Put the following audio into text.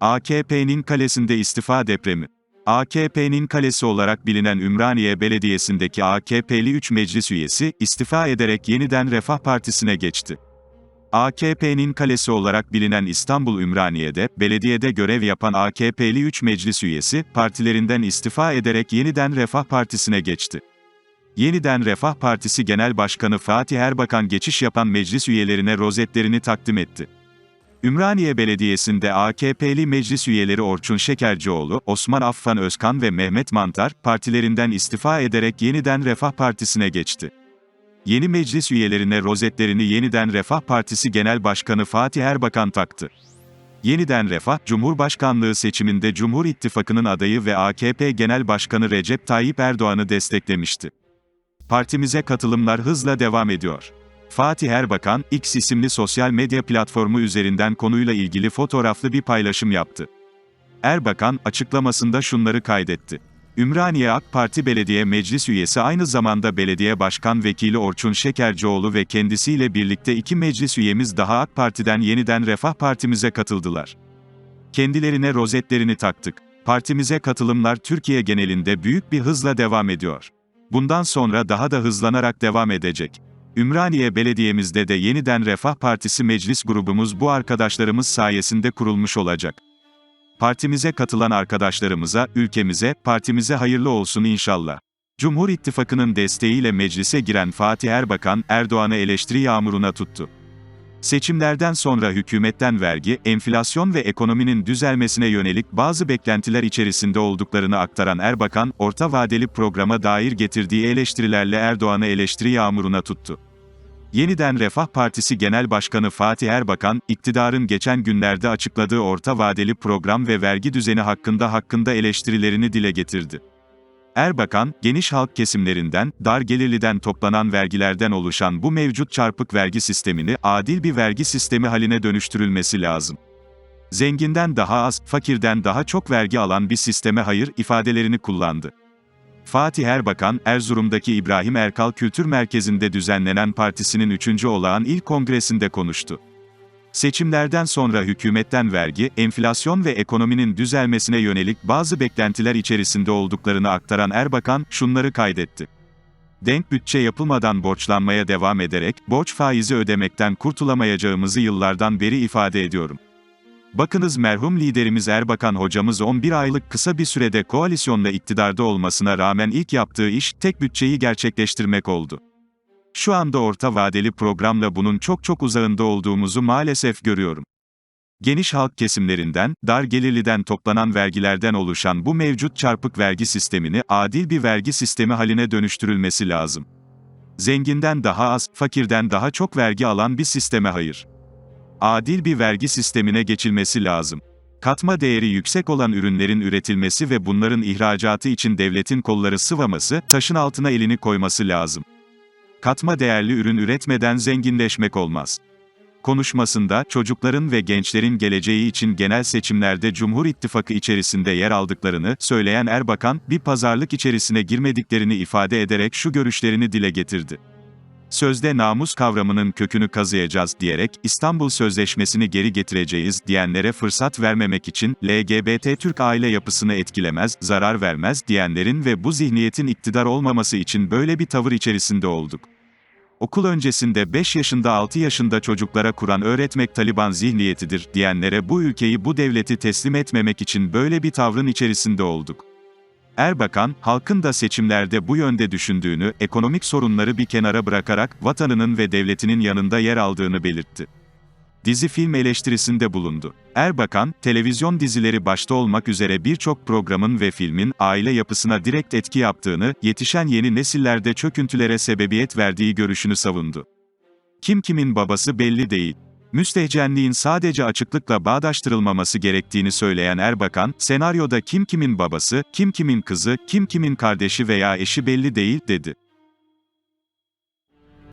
AKP'nin kalesinde istifa depremi. AKP'nin kalesi olarak bilinen Ümraniye Belediyesi'ndeki AKP'li 3 meclis üyesi, istifa ederek yeniden Refah Partisi'ne geçti. AKP'nin kalesi olarak bilinen İstanbul Ümraniye'de, belediyede görev yapan AKP'li 3 meclis üyesi, partilerinden istifa ederek yeniden Refah Partisi'ne geçti. Yeniden Refah Partisi Genel Başkanı Fatih Erbakan geçiş yapan meclis üyelerine rozetlerini takdim etti. Ümraniye Belediyesi'nde AKP'li meclis üyeleri Orçun Şekercioğlu, Osman Affan Özkan ve Mehmet Mantar, partilerinden istifa ederek yeniden Refah Partisi'ne geçti. Yeni meclis üyelerine rozetlerini yeniden Refah Partisi Genel Başkanı Fatih Erbakan taktı. Yeniden Refah, Cumhurbaşkanlığı seçiminde Cumhur İttifakı'nın adayı ve AKP Genel Başkanı Recep Tayyip Erdoğan'ı desteklemişti. Partimize katılımlar hızla devam ediyor. Fatih Erbakan, X isimli sosyal medya platformu üzerinden konuyla ilgili fotoğraflı bir paylaşım yaptı. Erbakan, açıklamasında şunları kaydetti. Ümraniye AK Parti Belediye Meclis Üyesi aynı zamanda Belediye Başkan Vekili Orçun Şekercioğlu ve kendisiyle birlikte iki meclis üyemiz daha AK Parti'den yeniden Refah Partimize katıldılar. Kendilerine rozetlerini taktık. Partimize katılımlar Türkiye genelinde büyük bir hızla devam ediyor. Bundan sonra daha da hızlanarak devam edecek. Ümraniye Belediye'mizde de yeniden Refah Partisi meclis grubumuz bu arkadaşlarımız sayesinde kurulmuş olacak. Partimize katılan arkadaşlarımıza, ülkemize, partimize hayırlı olsun inşallah. Cumhur İttifakı'nın desteğiyle meclise giren Fatih Erbakan, Erdoğan'ı eleştiri yağmuruna tuttu. Seçimlerden sonra hükümetten vergi, enflasyon ve ekonominin düzelmesine yönelik bazı beklentiler içerisinde olduklarını aktaran Erbakan, orta vadeli programa dair getirdiği eleştirilerle Erdoğan'ı eleştiri yağmuruna tuttu. Yeniden Refah Partisi Genel Başkanı Fatih Erbakan, iktidarın geçen günlerde açıkladığı orta vadeli program ve vergi düzeni hakkında hakkında eleştirilerini dile getirdi. Erbakan, geniş halk kesimlerinden, dar gelirliden toplanan vergilerden oluşan bu mevcut çarpık vergi sistemini adil bir vergi sistemi haline dönüştürülmesi lazım. Zenginden daha az, fakirden daha çok vergi alan bir sisteme hayır ifadelerini kullandı. Fatih Erbakan, Erzurum'daki İbrahim Erkal Kültür Merkezi'nde düzenlenen partisinin 3. olağan ilk kongresinde konuştu. Seçimlerden sonra hükümetten vergi, enflasyon ve ekonominin düzelmesine yönelik bazı beklentiler içerisinde olduklarını aktaran Erbakan, şunları kaydetti. Denk bütçe yapılmadan borçlanmaya devam ederek, borç faizi ödemekten kurtulamayacağımızı yıllardan beri ifade ediyorum. Bakınız merhum liderimiz Erbakan hocamız 11 aylık kısa bir sürede koalisyonla iktidarda olmasına rağmen ilk yaptığı iş, tek bütçeyi gerçekleştirmek oldu. Şu anda orta vadeli programla bunun çok çok uzağında olduğumuzu maalesef görüyorum. Geniş halk kesimlerinden, dar gelirliden toplanan vergilerden oluşan bu mevcut çarpık vergi sistemini adil bir vergi sistemi haline dönüştürülmesi lazım. Zenginden daha az, fakirden daha çok vergi alan bir sisteme hayır. Adil bir vergi sistemine geçilmesi lazım. Katma değeri yüksek olan ürünlerin üretilmesi ve bunların ihracatı için devletin kolları sıvaması, taşın altına elini koyması lazım. Katma değerli ürün üretmeden zenginleşmek olmaz. Konuşmasında, çocukların ve gençlerin geleceği için genel seçimlerde Cumhur İttifakı içerisinde yer aldıklarını söyleyen Erbakan, bir pazarlık içerisine girmediklerini ifade ederek şu görüşlerini dile getirdi. Sözde namus kavramının kökünü kazıyacağız diyerek, İstanbul Sözleşmesi'ni geri getireceğiz diyenlere fırsat vermemek için, LGBT Türk aile yapısını etkilemez, zarar vermez diyenlerin ve bu zihniyetin iktidar olmaması için böyle bir tavır içerisinde olduk. Okul öncesinde 5 yaşında 6 yaşında çocuklara Kur'an öğretmek Taliban zihniyetidir diyenlere bu ülkeyi bu devleti teslim etmemek için böyle bir tavrın içerisinde olduk. Erbakan, halkın da seçimlerde bu yönde düşündüğünü, ekonomik sorunları bir kenara bırakarak vatanının ve devletinin yanında yer aldığını belirtti. Dizi film eleştirisinde bulundu. Erbakan, televizyon dizileri başta olmak üzere birçok programın ve filmin aile yapısına direkt etki yaptığını, yetişen yeni nesillerde çöküntülere sebebiyet verdiği görüşünü savundu. Kim kimin babası belli değil. Müstehcenliğin sadece açıklıkla bağdaştırılmaması gerektiğini söyleyen Erbakan, senaryoda kim kimin babası, kim kimin kızı, kim kimin kardeşi veya eşi belli değil, dedi.